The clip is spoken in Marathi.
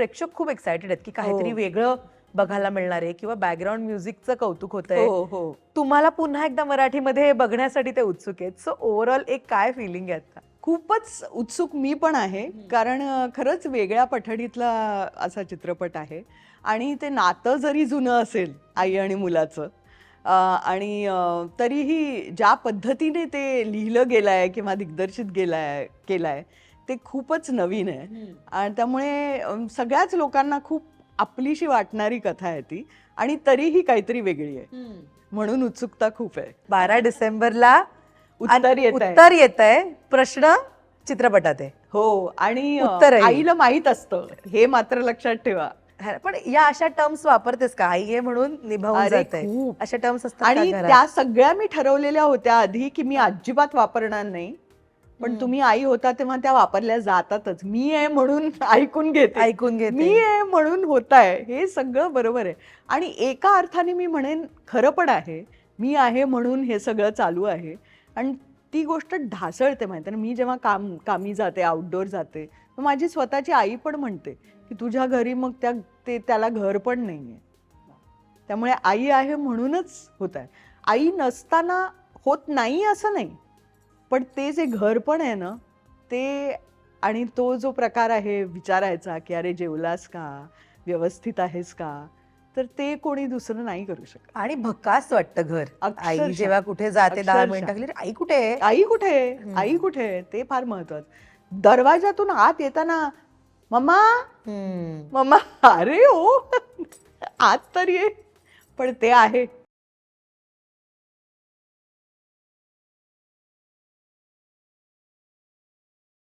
प्रेक्षक खूप एक्सायटेड आहेत की काहीतरी हो. वेगळं बघायला मिळणार आहे किंवा बॅकग्राऊंड म्युझिकचं कौतुक होत आहे हो हो. तुम्हाला पुन्हा एकदा मराठीमध्ये हे बघण्यासाठी ते उत्सुक आहेत. सो ओव्हरऑल एक काय फिलिंग आहे आता? खूपच उत्सुक मी पण आहे. कारण खरंच वेगळ्या पठडीतला असा चित्रपट आहे. आणि ते नातं जरी जुनं असेल आई आणि मुलाचं आणि तरीही ज्या पद्धतीने ते लिहिलं गेलं आहे किंवा दिग्दर्शित गेलं आहे केलं आहे ते खूपच नवीन आहे. आणि त्यामुळे सगळ्याच लोकांना खूप आपलीशी वाटणारी कथा आहे ती. आणि तरीही काहीतरी वेगळी आहे. म्हणून उत्सुकता खूप आहे. बारा डिसेंबरला उत्तर येत उत्तर येत आहे प्रश्न चित्रपटात आहे. हो आणि अ, उत्तरही. आईला माहीत असतं. हे मात्र लक्षात ठेवा. पण या अशा टर्म्स वापरतेस का? आई आहे म्हणून निभावून. अशा टर्म्स असतात आणि? त्या सगळ्या मी ठरवलेल्या होत्या आधी की मी अजिबात वापरणार नाही. पण. तुम्ही आई होता तेव्हा त्या वापरल्या जातातच. मी आहे म्हणून ऐकून घेते. ऐकून घेते. मी आहे म्हणून होत आहे हे सगळं बरोबर आहे. आणि एका अर्थाने मी म्हणेन खरं पण आहे. मी आहे म्हणून हे सगळं चालू आहे. आणि ती गोष्ट ढासळते माहिती मी जेव्हा काम कामी जाते आउटडोर जाते तर माझी स्वतःची आई पण म्हणते की तुझ्या घरी मग त्या ते त्याला घर पण नाही आहे त्यामुळे आई आहे म्हणूनच होत आहे आई नसताना होत नाही असं नाही. पण ते जे घर पण आहे ना ते आणि तो जो प्रकार आहे विचारायचा की अरे जेवलास का? व्यवस्थित आहेस का? तर ते कोणी दुसरं नाही करू शकत. आणि भकास वाटतं घर. आई. जेव्हा कुठे जाते दहा "अरे, आई कुठे आहे? आई कुठे. आई कुठे आहे? ते फार महत्वाचं. दरवाजातून आत येताना मम्मा. मम्मा अरे ओ आत तर ये. पण ते आहे.